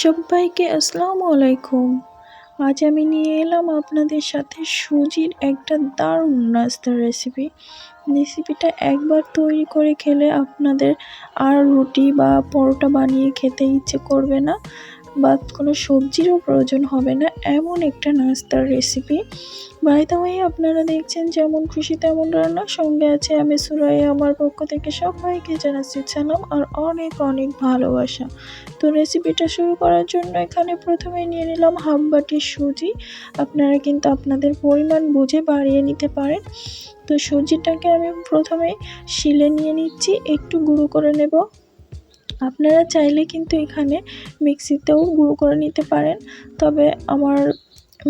সবাইকে আসসালামু আলাইকুম। আজ আমি নিয়ে এলাম আপনাদের সাথে সুজির একটা দারুণ নাস্তার রেসিপি রেসিপিটা একবার তৈরি করে খেলে আপনাদের আর রুটি বা পরোটা বানিয়ে খেতে ইচ্ছে করবে না। বা কোনো সবজিরও প্রয়োজন হবে না, এমন একটা নাস্তার রেসিপি বাই দ্য আপনারা দেখছেন যেমন খুশি তেমন রান্না, সঙ্গে আছে আমি সুরাই, আমার পক্ষ থেকে সবাইকে জানাচ্ছি সালাম আর অনেক অনেক ভালোবাসা। তো রেসিপিটা শুরু করার জন্য এখানে প্রথমে নিয়ে নিলাম হাফ বাটি সুজি। আপনারা কিন্তু আপনাদের পরিমাণ বুঝে বাড়িয়ে নিতে পারেন। তো সুজিটাকে আমি প্রথমে শিলে নিয়ে নিচ্ছি, একটু গুঁড়ো করে নেব। আপনারা চাইলে কিন্তু এখানে মিক্সিতেও গুঁড়ো করে নিতে পারেন। তবে আমার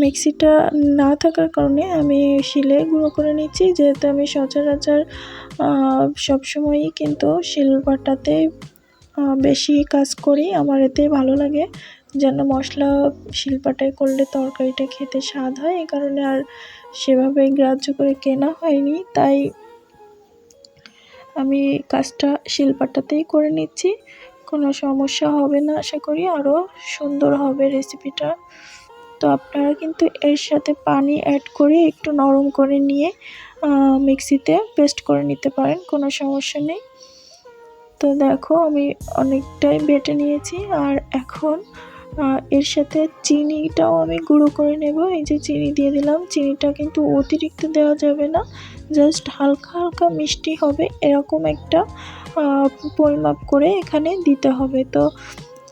মিক্সিটা না থাকার কারণে আমি শিলে গুঁড়ো করে নিচ্ছি। যেহেতু আমি সচরাচর সবসময়ই কিন্তু শিলপাটাতে বেশি কাজ করি। আমার এতে ভালো লাগে যেন মশলা শিলপাটায় করলে তরকারিটা খেতে স্বাদ হয়। এই কারণে আর সেভাবে গ্রাহ্য করে কেনা হয়নি। তাই আমি কাজটা শিলপাটাতেই করে নিচ্ছি। কোনো সমস্যা হবে না। আশা করি আরও সুন্দর হবে রেসিপিটা তো আপনারা কিন্তু এর সাথে পানি অ্যাড করে একটু নরম করে নিয়ে মিক্সিতে পেস্ট করে নিতে পারেন, কোনো সমস্যা নেই। তো দেখো আমি অনেকটাই বেটে নিয়েছি আর এখন এর সাথে চিনিটাও আমি গুঁড়ো করে নেব। এই যে চিনি দিয়ে দিলাম, চিনিটা কিন্তু অতিরিক্ত দেওয়া যাবে না। জাস্ট হালকা হালকা মিষ্টি হবে, এরকম একটা পরিমাপ করে এখানে দিতে হবে। তো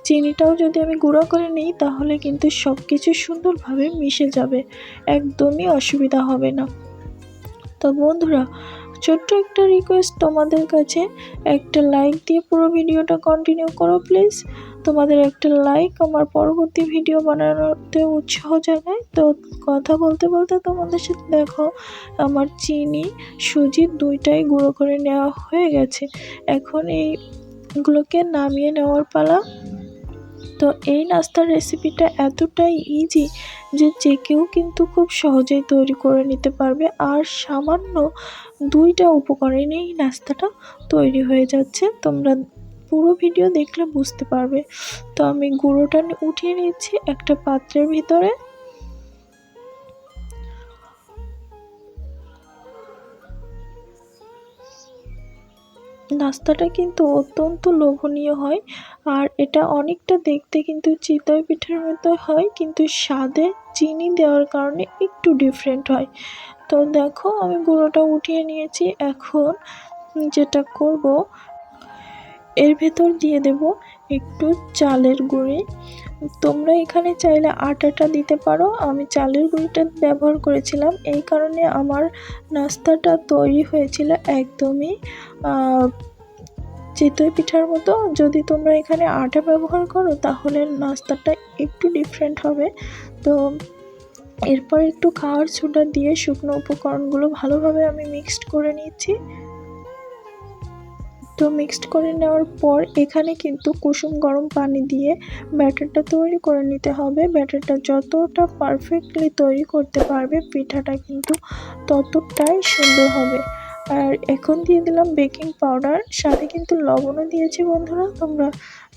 চিনিটাও যদি আমি গুঁড়ো করে নিই, তাহলে কিন্তু সব কিছু সুন্দরভাবে মিশে যাবে। একদমই অসুবিধা হবে না। তো বন্ধুরা, ছোট্ট একটা রিকোয়েস্ট তোমাদের কাছে। একটা লাইক দিয়ে পুরো ভিডিওটা কন্টিনিউ করো প্লিজ তোমাদের একটা লাইক আমার পরবর্তী ভিডিও বানানোতে উৎসাহ জাগায় তো কথা বলতে বলতে তোমাদের সাথে দেখো, আমার চিনি সুজি দুইটাই গুঁড়ো করে নেওয়া হয়ে গেছে। এখন এইগুলোকে নামিয়ে নেওয়ার পালা। তো এই নাস্তার রেসিপিটা এতটাই ইজি যে যে কেউ কিন্তু খুব সহজেই তৈরি করে নিতে পারবে। আর সামান্য দুইটা উপকরণেই নাস্তাটা তৈরি হয়ে যাচ্ছে। তোমরা পুরো ভিডিও দেখলে বুঝতে পারবে। তো আমি গুঁড়োটা উঠিয়ে নিচ্ছি একটা পাত্রের ভিতরে। নাস্তাটা কিন্তু অত্যন্ত লোভনীয় হয়। আর এটা অনেকটা দেখতে কিন্তু চিতই পিঠার মতো হয়, কিন্তু স্বাদে চিনি দেওয়ার কারণে একটু ডিফারেন্ট হয়। তো দেখো, আমি গুঁড়োটা উঠিয়ে নিয়েছি। এখন যেটা করব এর ভেতর দিয়ে দেব একটু চালের গুঁড়ি। তোমরা এখানে চাইলে আটাটা দিতে পারো। আমি চালের গুঁড়িটা ব্যবহার করেছিলাম। এই কারণে আমার নাস্তাটা তৈরি হয়েছিল একদমই চিতই পিঠার মতো। যদি তোমরা এখানে আটা ব্যবহার করো, তাহলে নাস্তাটা একটু ডিফারেন্ট হবে। তো এরপর একটু খাওয়ার সোডা দিয়ে শুকনো উপকরণগুলো ভালোভাবে আমি মিক্সড করে নিচ্ছি তো মিক্সড করে নেওয়ার পর এখানে কিন্তু কুসুম গরম পানি দিয়ে ব্যাটারটা তৈরি করে নিতে হবে। ব্যাটারটা যতটা পারফেক্টলি তৈরি করতে পারবে, পিঠাটা কিন্তু ততটাই সুন্দর হবে। আর এখন দিয়ে দিলাম বেকিং পাউডার সাথে কিন্তু লবণও দিয়েছি বন্ধুরা। তোমরা,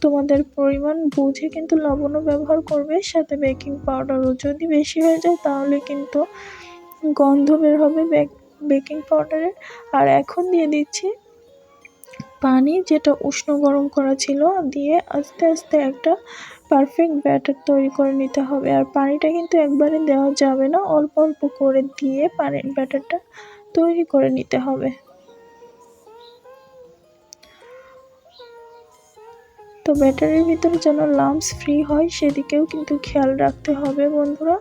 তোমাদের পরিমাণ বুঝে কিন্তু লবণও ব্যবহার করবে, সাথে বেকিং পাউডারও যদি বেশি হয়ে যায় তাহলে কিন্তু গন্ধ বের হবে বেকিং পাউডারের আর এখন দিয়ে দিচ্ছি পানি যেটা উষ্ণ গরম করা ছিল দিয়ে আস্তে আস্তে একটা পারফেক্ট ব্যাটার তৈরি করে নিতে হবে। আর পানিটা কিন্তু একবারে দেওয়া যাবে না, অল্প অল্প করে দিয়ে পানির ব্যাটারটা তৈরি করে নিতে হবে। তো ব্যাটারির ভিতরে যেন লাম্পস ফ্রি হয়, সেদিকেও কিন্তু খেয়াল রাখতে হবে বন্ধুরা।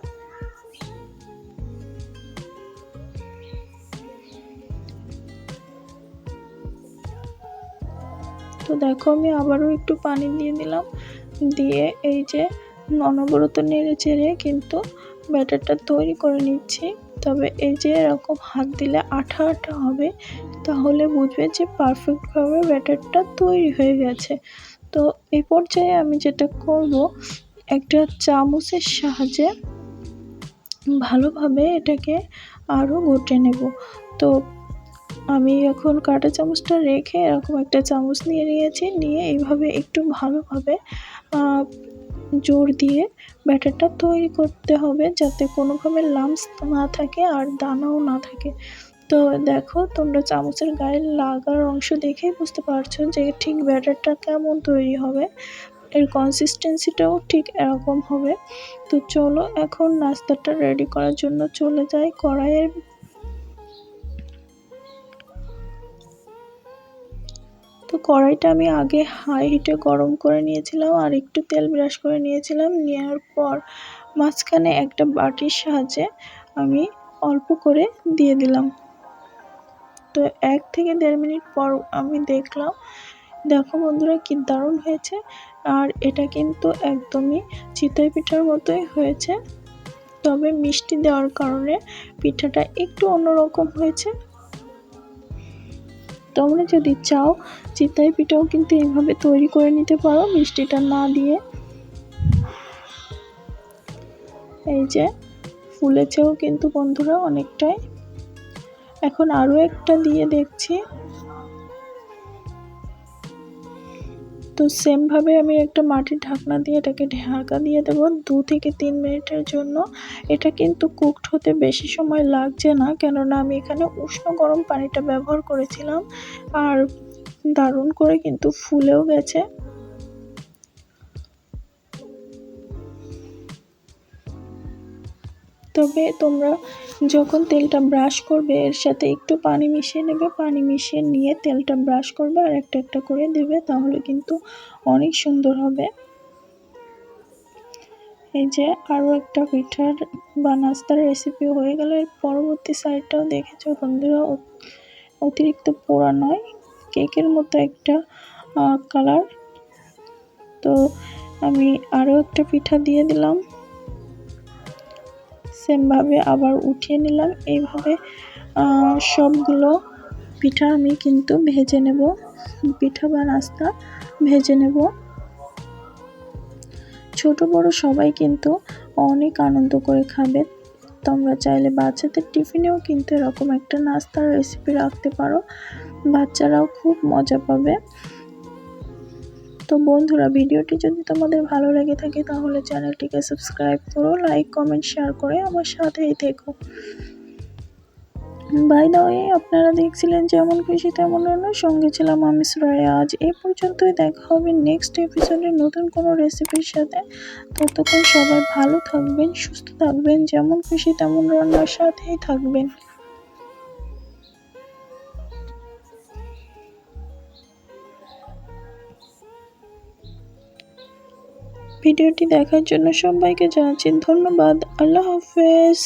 তো দেখো আমি আবারও একটু পানি দিয়ে দিলাম দিয়ে এই যে অনবরত নেড়ে চেড়ে কিন্তু ব্যাটারটা তৈরি করে নিচ্ছি। তবে এই যে এরকম হাত দিলে আঠা আঠা হবে, তাহলে বুঝবে যে পারফেক্টভাবে ব্যাটারটা তৈরি হয়ে গেছে। তো এই পর্যায়ে আমি যেটা করব, একটা চামচের সাহায্যে ভালোভাবে এটাকে আরও ঘটে নেব। তো আমি এখন কাঁটা চামচটা রেখে এরকম একটা চামচ নিয়ে নিয়েছি, নিয়ে এইভাবে একটু ভালোভাবে জোর দিয়ে ব্যাটারটা তৈরি করতে হবে যাতে কোনোভাবে লাম্পস না থাকে আর দানাও না থাকে। তো দেখো তোমরা চামচের গায়ে লাগার অংশ দেখেই বুঝতে পারছ যে ঠিক ব্যাটারটা কেমন তৈরি হবে। এর কনসিস্টেন্সিটাও ঠিক এরকম হবে। তো চলো এখন নাস্তাটা রেডি করার জন্য চলে যাই কড়াইয়ের তো কড়াইটা আমি আগে হাই হিটে গরম করে নিয়েছিলাম আর একটু তেল ব্রাশ করে নিয়েছিলাম। নেওয়ার পর মাঝখানে একটা বাটির সাহায্যে আমি অল্প করে দিয়ে দিলাম। তো এক থেকে দেড় মিনিট পর আমি দেখলাম, দেখো বন্ধুরা কি দারুণ হয়েছে। আর এটা কিন্তু একদমই চিতই পিঠার মতোই হয়েছে। তবে মিষ্টি দেওয়ার কারণে পিঠাটা একটু অন্যরকম হয়েছে। তোমরা যদি চাও, চিতাই পিঠাও কিন্তু এইভাবে তৈরি করে নিতে পারো মিষ্টিটা না দিয়ে। এই যে, ফুলেছেও কিন্তু বন্ধুরা অনেকটাই। এখন আরও একটা দিয়ে দেখছি। তো সেমভাবে আমি একটা মাটির ঢাকনা দিয়ে এটাকে ঢাকা দিয়ে দেবো দু থেকে তিন মিনিটের জন্য। এটা কিন্তু কুকড হতে বেশি সময় লাগছে না, কেননা আমি এখানে উষ্ণ গরম পানিটা ব্যবহার করেছিলাম। আর দারুণ করে কিন্তু ফুলেও গেছে। তবে তোমরা যখন তেলটা ব্রাশ করবে, এর সাথে একটু পানি মিশিয়ে নেবে। পানি মিশিয়ে নিয়ে তেলটা ব্রাশ করবে আর একটা একটা করে দেবে, তাহলে কিন্তু অনেক সুন্দর হবে। এই যে আরও একটা পিঠার বা নাস্তার রেসিপি হয়ে গেলে। এর পরবর্তী সাইডটাও দেখেছ বন্ধুরা? অতিরিক্ত পোড়া নয়, কেকের মতো একটা কালার তো আমি আরও একটা পিঠা দিয়ে দিলাম। সেমভাবে আবার উঠিয়ে নিলাম। এইভাবে সবগুলো পিঠা আমি কিন্তু ভেজে নেব। পিঠা বা নাস্তা ভেজে নেব। ছোট, বড় সবাই কিন্তু অনেক আনন্দ করে খাবে। তোমরা চাইলে বাচ্চাদের টিফিনেও কিন্তু এরকম একটা নাস্তার রেসিপি রাখতে পারো। বাচ্চারাও খুব মজা পাবে। তো বন্ধুরা, ভিডিওটি যদি তোমাদের ভালো লেগে থাকে তাহলে চ্যানেলটিকে সাবস্ক্রাইব করো লাইক কমেন্ট শেয়ার করে আমার সাথেই থেকো। বাই দা ওয়ে আপনারা দেখছিলেন যেমন খুশি তেমন রান্না সঙ্গে ছিলাম আমি সুরায় আজ এ পর্যন্তই দেখা হবে নেক্সট এপিসোডে নতুন কোনো রেসিপির সাথে। ততক্ষণ সবাই ভালো থাকবেন, সুস্থ থাকবেন, যেমন খুশি তেমন রান্নার সাথেই থাকবেন। ভিডিওটি দেখার জন্য সবাইকে জানাচ্ছি ধন্যবাদ। আল্লাহ হাফেজ।